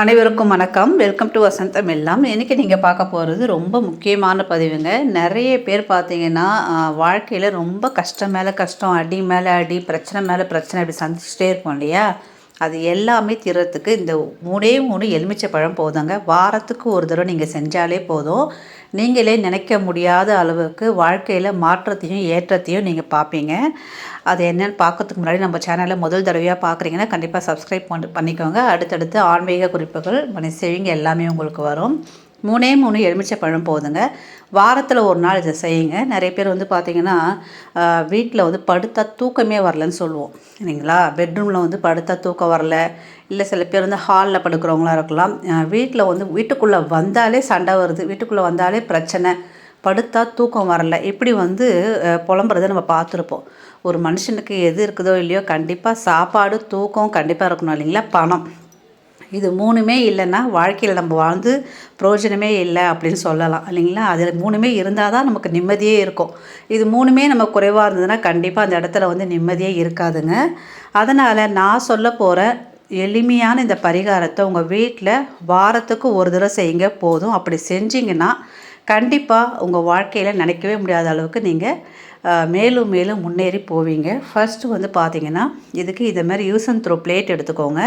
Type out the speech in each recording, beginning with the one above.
அனைவருக்கும் வணக்கம். Welcome to வசந்தம் எல்லாம் இன்றைக்கி நீங்கள் பார்க்க போகிறது ரொம்ப முக்கியமான பதிவுங்க. நிறைய பேர் பார்த்தீங்கன்னா வாழ்க்கையில் ரொம்ப கஷ்டம் மேலே கஷ்டம் அடி மேலே அடி பிரச்சனை மேலே பிரச்சனை இப்படி சந்திச்சுட்டே இருப்போம் இல்லையா? அது எல்லாமே தீர்றதுக்கு இந்த மூணே மூணு எலுமிச்சை பழம் போதுங்க. வாரத்துக்கு ஒரு தடவை நீங்கள் செஞ்சாலே போதும். நீங்களே நினைக்க முடியாத அளவுக்கு வாழ்க்கையில் மாற்றத்தையும் ஏற்றத்தையும் நீங்கள் பார்ப்பீங்க அது என்னென்னு பார்க்கறதுக்கு முன்னாடி நம்ம சேனலில் முதல் தடவையாக பார்க்குறீங்கன்னா கண்டிப்பாக சப்ஸ்கிரைப் பண்ணி பண்ணிக்கோங்க. அடுத்தடுத்து ஆன்மீக குறிப்புகள் மனி சேவிங் எல்லாமே உங்களுக்கு வரும். மூணே மூணு எலுமிச்சை பழம் போதுங்க. வாரத்தில் ஒரு நாள் இதை செய்யுங்க. நிறைய பேர் வந்து பார்த்திங்கன்னா வீட்டில் வந்து படுத்தா தூக்கமே வரலன்னு சொல்லுவோம். இல்லைங்களா? பெட்ரூமில் வந்து படுத்தா தூக்கம் வரல. இல்லை சில பேர் வந்து ஹாலில் படுக்கிறவங்களா இருக்கலாம். வீட்டில் வந்து வீட்டுக்குள்ளே வந்தாலே சண்டை வருது. வீட்டுக்குள்ளே வந்தாலே பிரச்சனை. படுத்தா தூக்கம் வரல. இப்படி வந்து புலம்புறதை நம்ம பார்த்துருப்போம். ஒரு மனுஷனுக்கு எது இருக்குதோ இல்லையோ கண்டிப்பாக சாப்பாடு தூக்கம் கண்டிப்பாக இருக்கணும் இல்லைங்களா? பணம். இது மூணுமே இல்லைன்னா வாழ்க்கையில் நம்ம வாழ்ந்து பிரயோஜனமே இல்லை அப்படின்னு சொல்லலாம் இல்லைங்களா? அதில் மூணுமே இருந்தால் தான் நமக்கு நிம்மதியே இருக்கும். இது மூணுமே நம்ம குறைவாக இருந்ததுன்னா கண்டிப்பாக அந்த இடத்துல வந்து நிம்மதியே இருக்காதுங்க. அதனால் நான் சொல்ல போகிற எளிமையான இந்த பரிகாரத்தை உங்கள் வீட்டில் வாரத்துக்கு ஒரு தடவை செய்யுங்க போதும். அப்படி செஞ்சிங்கன்னா கண்டிப்பாக உங்கள் வாழ்க்கையில் நினைக்கவே முடியாத அளவுக்கு நீங்கள் மேலும் மேலும் முன்னேறி போவீங்க. ஃபஸ்ட்டு வந்து பார்த்தீங்கன்னா இதுக்கு இதை மாதிரி யூஸ் அண்ட் த்ரோ பிளேட் எடுத்துக்கோங்க.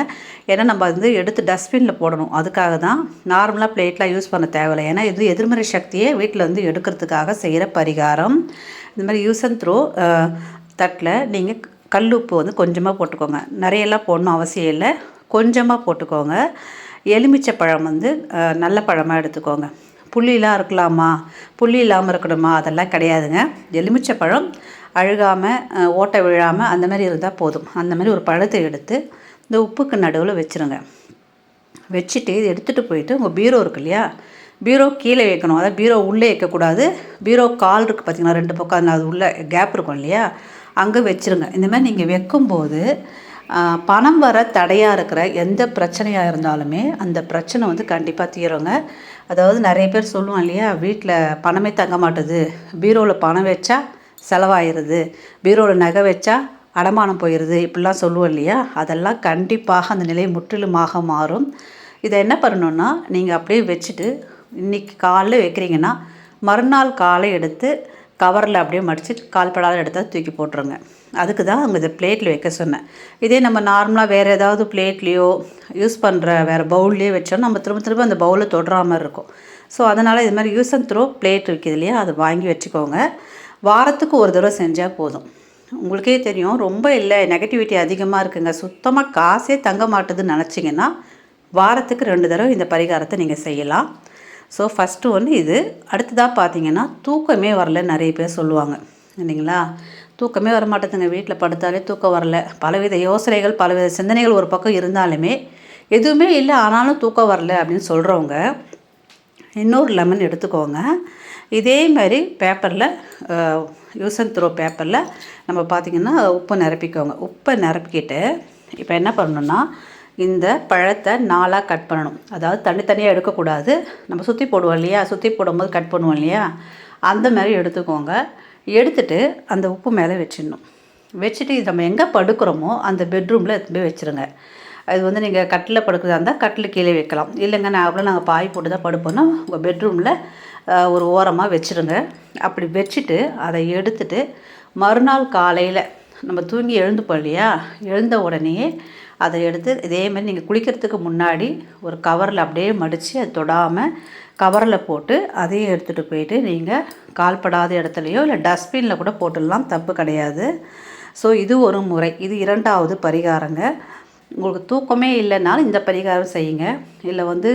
ஏன்னா நம்ம வந்து எடுத்து டஸ்ட்பினில் போடணும். அதுக்காக தான் நார்மலாக பிளேட்லாம் யூஸ் பண்ண தேவையில்லை. ஏன்னா இது எதிர்மறை சக்தியை வீட்டில் வந்து எடுக்கிறதுக்காக செய்கிற பரிகாரம். இந்த மாதிரி யூஸ் அண்ட் த்ரோ தட்டில் நீங்கள் கல் உப்பு வந்து கொஞ்சமாக போட்டுக்கோங்க. நிறையெல்லாம் போடணும் அவசியம் இல்லை. கொஞ்சமாக போட்டுக்கோங்க. எலுமிச்சை பழம் வந்து நல்ல பழமாக எடுத்துக்கோங்க. புள்ளிலாம் இருக்கலாமா? புள்ளி இல்லாமல் இருக்கணுமா? அதெல்லாம் கிடையாதுங்க. எலுமிச்சை பழம் அழுகாமல் ஓட்டை விழாமல் அந்த மாதிரி இருந்தால் போதும். அந்த மாதிரி ஒரு பழத்தை எடுத்து இந்த உப்புக்கு நடுவில் வச்சுருங்க. வச்சுட்டு இது எடுத்துகிட்டு போயிட்டு உங்கள் பீரோ இருக்கு இல்லையா? பீரோ கீழே வைக்கணும். அதாவது பீரோ உள்ளே வைக்கக்கூடாது. பீரோ கால் இருக்குது பார்த்திங்கன்னா ரெண்டு பக்கம். அந்த அது உள்ளே கேப் இருக்கும் இல்லையா? அங்கே வச்சுருங்க. இந்த மாதிரி நீங்கள் வைக்கும்போது பணம் வர தடையாக இருக்கிற எந்த பிரச்சனையாக இருந்தாலுமே அந்த பிரச்சனை வந்து கண்டிப்பாக தீருங்க. அதாவது நிறைய பேர் சொல்லுவோம் இல்லையா வீட்டில் பணமே தங்க மாட்டுது பீரோவில் பணம் வச்சா செலவாயிடுது பீரோவில் நகை வச்சா அடமானம் போயிடுது இப்படிலாம் சொல்லுவோம் இல்லையா அதெல்லாம் கண்டிப்பாக அந்த நிலை முற்றிலுமாக மாறும். இதை என்ன பண்ணணுன்னா நீங்கள் அப்படியே வச்சுட்டு இன்றைக்கி காலைல வைக்கிறீங்கன்னா மறுநாள் காலை எடுத்து கவரில் அப்படியே மடித்து கால்படாத இடத்த தூக்கி போட்டுருங்க. அதுக்கு தான் அவங்க இதை பிளேட்டில் வைக்க சொன்னேன். இதே நம்ம நார்மலாக வேறு ஏதாவது பிளேட்லேயோ யூஸ் பண்ணுற வேறு பவுல்லையோ வச்சோம் நம்ம திரும்ப திரும்ப அந்த பவுலை தொடுற மாதிரி இருக்கும். ஸோ அதனால் இது மாதிரி யூஸ் அண்ட் த்ரோ பிளேட் விற்கிது இல்லையா? அதை வாங்கி வச்சுக்கோங்க. வாரத்துக்கு ஒரு தடவை செஞ்சால் போதும். உங்களுக்கே தெரியும் ரொம்ப இல்லை நெகட்டிவிட்டி அதிகமாக இருக்குங்க. சுத்தமாக காசே தங்க மாட்டுதுன்னு நினச்சிங்கன்னா வாரத்துக்கு ரெண்டு தடவை இந்த பரிகாரத்தை நீங்கள் செய்யலாம். ஸோ ஃபஸ்ட்டு ஒன்று இது. அடுத்ததாக பார்த்தீங்கன்னா தூக்கமே வரல நிறைய பேர் சொல்லுவாங்க. இல்லைங்களா? தூக்கமே வர மாட்டேதுங்க வீட்டில் படுத்தாலே தூக்கம் வரல. பலவித யோசனைகள் பலவித சிந்தனைகள் ஒரு பக்கம் இருந்தாலுமே எதுவுமே இல்லை ஆனாலும் தூக்கம் வரல அப்படின்னு சொல்கிறவங்க இன்னொரு லெமன் எடுத்துக்கோங்க. இதே மாதிரி பேப்பரில் யூஸ் அண்ட் த்ரோ பேப்பரில் நம்ம பார்த்திங்கன்னா உப்பை நிரப்பிக்கோங்க. உப்பை நிரப்பிக்கிட்டு இப்போ என்ன பண்ணணுன்னா இந்த பழத்தை நாளாக கட் பண்ணணும். அதாவது தனித்தனியாக எடுக்கக்கூடாது. நம்ம சுற்றி போடுவோம் இல்லையா? சுற்றி போடும்போது கட் பண்ணுவோம் இல்லையா? அந்த மாதிரி எடுத்துக்கோங்க. எடுத்துட்டு அந்த உப்பு மேலே வச்சிடணும். வச்சுட்டு இது நம்ம எங்கே படுக்கிறோமோ அந்த பெட்ரூமில் எடுத்து போய் வச்சுருங்க. அது வந்து நீங்கள் கட்டில் படுக்கிறதா இருந்தால் கட்டில் கீழே வைக்கலாம். இல்லைங்க நான் அவ்வளோ நாங்கள் பாய் போட்டு தான் படுப்போம்னா உங்கள் பெட்ரூமில் ஒரு ஓரமாக வச்சுருங்க. அப்படி வச்சுட்டு அதை எடுத்துட்டு மறுநாள் காலையில் நம்ம தூங்கி எழுந்துப்போம் இல்லையா? எழுந்த உடனே அதை எடுத்து இதே மாதிரி நீங்கள் குளிக்கிறதுக்கு முன்னாடி ஒரு கவரில் அப்படியே மடித்து அது தொடாமல் கவரில் போட்டு அதையும் எடுத்துகிட்டு போயிட்டு நீங்கள் கால்படாத இடத்துலையோ இல்லை டஸ்ட்பினில் கூட போட்டுடலாம் தப்பு கிடையாது. ஸோ இது ஒரு முறை. இது இரண்டாவது பரிகாரங்க. உங்களுக்கு தூக்கமே இல்லைனாலும் இந்த பரிகாரம் செய்யுங்க. இல்லை வந்து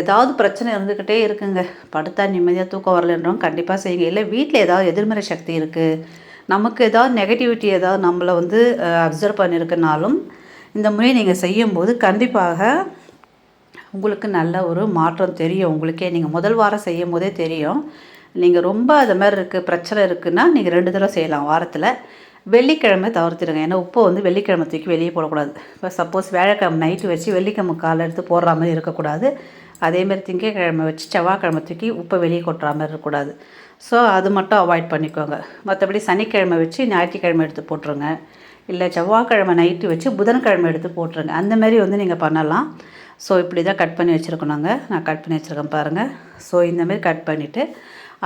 ஏதாவது பிரச்சனை இருந்துக்கிட்டே இருக்குங்க. படுத்தா நிம்மதியாக தூக்கம் வரலன்றவங்க கண்டிப்பாக செய்யுங்க. இல்லை வீட்டில் ஏதாவது எதிர்மறை சக்தி இருக்குது நமக்கு ஏதாவது நெகட்டிவிட்டி ஏதாவது நம்மளை வந்து அப்சர்வ் பண்ணியிருக்குனாலும் இந்த முறையை நீங்கள் செய்யும்போது கண்டிப்பாக உங்களுக்கு நல்ல ஒரு மாற்றம் தெரியும். உங்களுக்கே நீங்கள் முதல் வாரம் செய்யும் போதே தெரியும். நீங்கள் ரொம்ப அது மாதிரி இருக்குது பிரச்சனை இருக்குன்னா நீங்கள் ரெண்டு தடவை செய்யலாம் வாரத்தில். வெள்ளிக்கிழமை தவிர்த்துடுங்க. ஏன்னா உப்பை வந்து வெள்ளிக்கிழமை தூக்கி வெளியே போடக்கூடாது. இப்போ சப்போஸ் வேலைக்கிழமை நைட்டு வச்சு வெள்ளிக்கிழமை காலை எடுத்து போடுற மாதிரி இருக்கக்கூடாது. அதேமாதிரி திங்கக்கிழமை வச்சு செவ்வாய்க்கிழமை தூக்கி உப்பை வெளியே கொட்டுற மாதிரி இருக்கக்கூடாது. ஸோ அது மட்டும் அவாய்ட் பண்ணிக்கோங்க. மற்றபடி சனிக்கிழமை வச்சு ஞாயிற்றுக்கிழமை எடுத்து போட்டுருங்க. இல்லை செவ்வாய்க்கிழமை நைட்டு வச்சு புதன்கிழமை எடுத்து போட்டுருங்க. அந்தமாரி வந்து நீங்கள் பண்ணலாம். ஸோ இப்படி தான் கட் பண்ணி வச்சுருக்கோம் நாங்கள் நான் கட் பண்ணி வச்சுருக்கேன் பாருங்கள் ஸோ இந்தமாரி கட் பண்ணிவிட்டு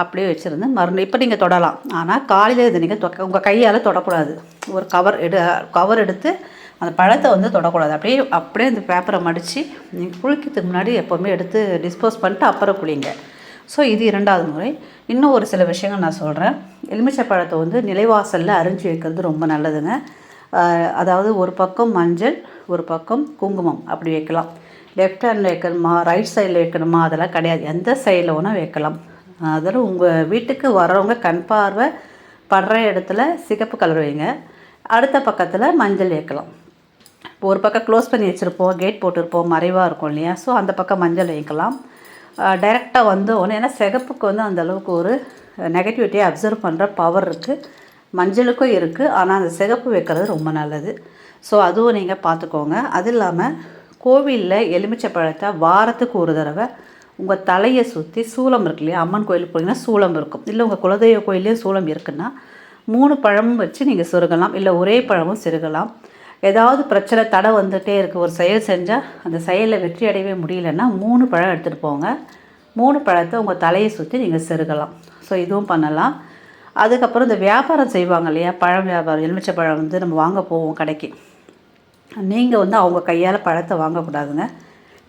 அப்படியே வச்சுருந்து மறுநாள் இப்போ நீங்கள் தொடலாம். ஆனால் காலையில் இது நீங்கள் தொக்க உங்கள் கையால் தொடக்கூடாது. ஒரு கவர் எடு கவர் எடுத்து அந்த பழத்தை வந்து தொடக்கூடாது. அப்படியே அப்படியே அந்த பேப்பரை மடித்து நீங்கள் குளிக்கிறதுக்கு முன்னாடி எப்போவுமே எடுத்து டிஸ்போஸ் பண்ணிட்டு அப்புறம் குளிங்க. ஸோ இது இரண்டாவது முறை. இன்னும் ஒரு சில விஷயங்கள் நான் சொல்கிறேன் எலுமிச்சை பழத்தை வந்து நிலைவாசலில் அரிஞ்சு வைக்கிறது ரொம்ப நல்லதுங்க. அதாவது ஒரு பக்கம் மஞ்சள் ஒரு பக்கம் குங்குமம் அப்படி வைக்கலாம். லெஃப்ட் ஹேண்டில் வைக்கணுமா ரைட் சைடில் வைக்கணுமா அதெல்லாம் கிடையாது. எந்த சைடில் வேணால் வைக்கலாம். அதில் உங்கள் வீட்டுக்கு வர்றவங்க கண் பார்வை படுற இடத்துல சிகப்பு கலர் வைங்க. அடுத்த பக்கத்தில் மஞ்சள் வைக்கலாம். இப்போ ஒரு பக்கம் க்ளோஸ் பண்ணி வச்சுருப்போம் கேட் போட்டிருப்போம் மறைவாக இருக்கும் இல்லையா? ஸோ அந்த பக்கம் மஞ்சள் வைக்கலாம். டைரெக்டாக வந்து ஒன்று ஏன்னா சிகப்புக்கு வந்து அந்தளவுக்கு ஒரு நெகட்டிவிட்டியை அப்சர்வ் பண்ணுற பவர் இருக்குது மஞ்சளுக்கும் இருக்குது ஆனால் அந்த சிகப்பு வைக்கிறது ரொம்ப நல்லது. ஸோ அதுவும் நீங்கள் பார்த்துக்கோங்க. அது இல்லாமல் கோவிலில் எலுமிச்சை பழத்தை வாரத்துக்கு ஒரு தடவை உங்கள் தலையை சுற்றி சூளம் இருக்கு இல்லையா? அம்மன் கோயிலுக்கு போனீங்கன்னா சூளம் இருக்கும். இல்லை உங்கள் குலதெய்வ கோயிலையும் சூளம் இருக்குன்னா மூணு பழமும் வச்சு நீங்கள் சிறுகலாம் இல்லை ஒரே பழமும் சிறுகலாம் ஏதாவது பிரச்சனை தடை வந்துகிட்டே இருக்குது ஒரு செயல் செஞ்சால் அந்த செயலில் வெற்றி அடையவே முடியலன்னா மூணு பழம் எடுத்துகிட்டு போங்க. மூணு பழத்தை உங்கள் தலையை சுற்றி நீங்கள் செருகலாம். ஸோ இதுவும் பண்ணலாம். அதுக்கப்புறம் இந்த வியாபாரம் செய்வாங்க இல்லையா? பழம் வியாபாரம் எலுமிச்சை பழம் வந்து நம்ம வாங்க போவோம் கடைக்கு. நீங்கள் வந்து அவங்க கையால் பழத்தை வாங்கக்கூடாதுங்க.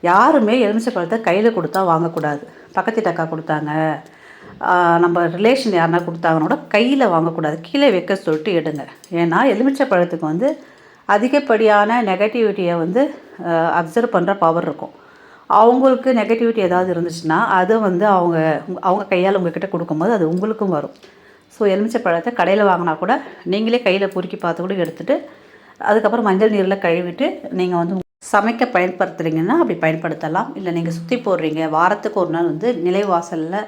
யாருமே எலுமிச்சை பழத்தை கையில் கொடுத்தா வாங்கக்கூடாது. பக்கத்து அக்கா கொடுத்தாங்க. நம்ம ரிலேஷன் யாருனா கொடுத்தாங்கனோட கையில் வாங்கக்கூடாது. கீழே வைக்க சொல்லிட்டு எடுங்க. ஏன்னா எலுமிச்சை பழத்துக்கு வந்து அதிகப்படியான நெகட்டிவிட்டியை வந்து அப்சர்வ் பண்ணுற பவர் இருக்கும். அவங்களுக்கு நெகட்டிவிட்டி ஏதாவது இருந்துச்சுன்னா அது வந்து அவங்க அவங்க கையால் உங்ககிட்ட கொடுக்கும்போது அது உங்களுக்கும் வரும். ஸோ எலுமிச்சை பழத்தை கடையில் வாங்கினா கூட நீங்களே கையில் பொறுக்கி பார்த்து கூட எடுத்துகிட்டு அதுக்கப்புறம் மஞ்சள் நீரில் கழுவிட்டு நீங்கள் வந்து சமைக்க பயன்படுத்துகிறீங்கன்னா அப்படி பயன்படுத்தலாம். இல்லை நீங்கள் சுற்றி போடுறீங்க வாரத்துக்கு ஒரு நாள் வந்து நிலைவாசலில்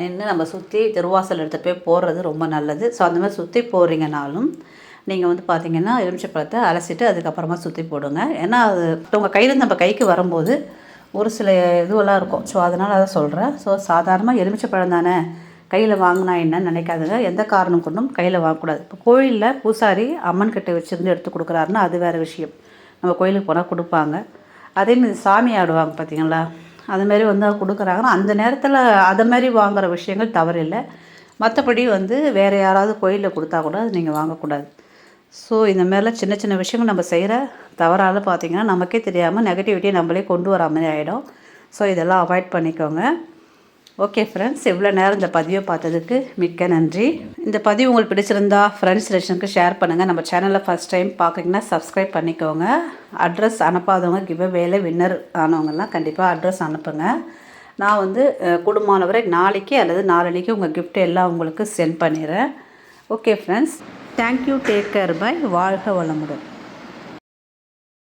நின்று நம்ம சுற்றி திருவாசல் எடுத்து போய் போடுறது ரொம்ப நல்லது. ஸோ அந்த மாதிரி சுற்றி போடுறீங்கனாலும் நீங்கள் வந்து பார்த்தீங்கன்னா எலுமிச்சை பழத்தை அலசிட்டு அதுக்கப்புறமா சுற்றி போடுங்க. ஏன்னா அது உங்கள் கையில் நம்ம கைக்கு வரும்போது ஒரு சில இதுவெல்லாம் இருக்கும். ஸோ அதனால் அதை சொல்கிறேன் ஸோ சாதாரணமாக எலுமிச்சை பழம் தானே? கையில் வாங்கினா என்னன்னு நினைக்காதுங்க. எந்த காரணம் கொண்டும் கையில் வாங்கக்கூடாது. இப்போ கோயிலில் பூசாரி அம்மன் கிட்ட வச்சுருந்து எடுத்து கொடுக்குறாருன்னா அது வேறு விஷயம். நம்ம கோயிலுக்கு போனால் கொடுப்பாங்க. அதேமாதிரி சாமி ஆடுவாங்க பார்த்தீங்களா அதுமாரி வந்து அவங்க கொடுக்குறாங்கன்னா அந்த நேரத்தில் அதை மாதிரி வாங்குற விஷயங்கள் தவறில்லை. மற்றபடி வந்து வேறு யாராவது கோயிலில் கொடுத்தா கூட அது நீங்கள் வாங்கக்கூடாது. ஸோ இந்த மாதிரிலாம் சின்ன சின்ன விஷயங்கள் நம்ம செய்கிற தவறால் பார்த்தீங்கன்னா நமக்கே தெரியாமல் நெகட்டிவிட்டியை நம்மளே கொண்டு வரா மாதிரி ஆகிடும் ஸோ இதெல்லாம் அவாய்ட் பண்ணிக்கோங்க. ஓகே ஃப்ரெண்ட்ஸ் இவ்வளோ நேரம் இந்த பதிவை பார்த்ததுக்கு மிக்க நன்றி. இந்த பதிவு உங்களுக்கு பிடிச்சிருந்தா ஃப்ரெண்ட்ஸ் ரிலேஷனுக்கு ஷேர் பண்ணுங்கள் நம்ம சேனலில் ஃபஸ்ட் டைம் பார்க்குறீங்கன்னா சப்ஸ்கிரைப் பண்ணிக்கோங்க. அட்ரஸ் அனுப்பாதவங்க கிவ வேலை வின்னர் ஆனவங்கெல்லாம் கண்டிப்பாக அட்ரஸ் அனுப்புங்க. நான் வந்து குடும்பமானவரை நாளைக்கு அல்லது நாளன்னைக்கு உங்கள் கிஃப்ட் எல்லாம் உங்களுக்கு சென்ட் பண்ணிடுறேன். Okay friends thank you take care bye வாழ்க வளமுடன்.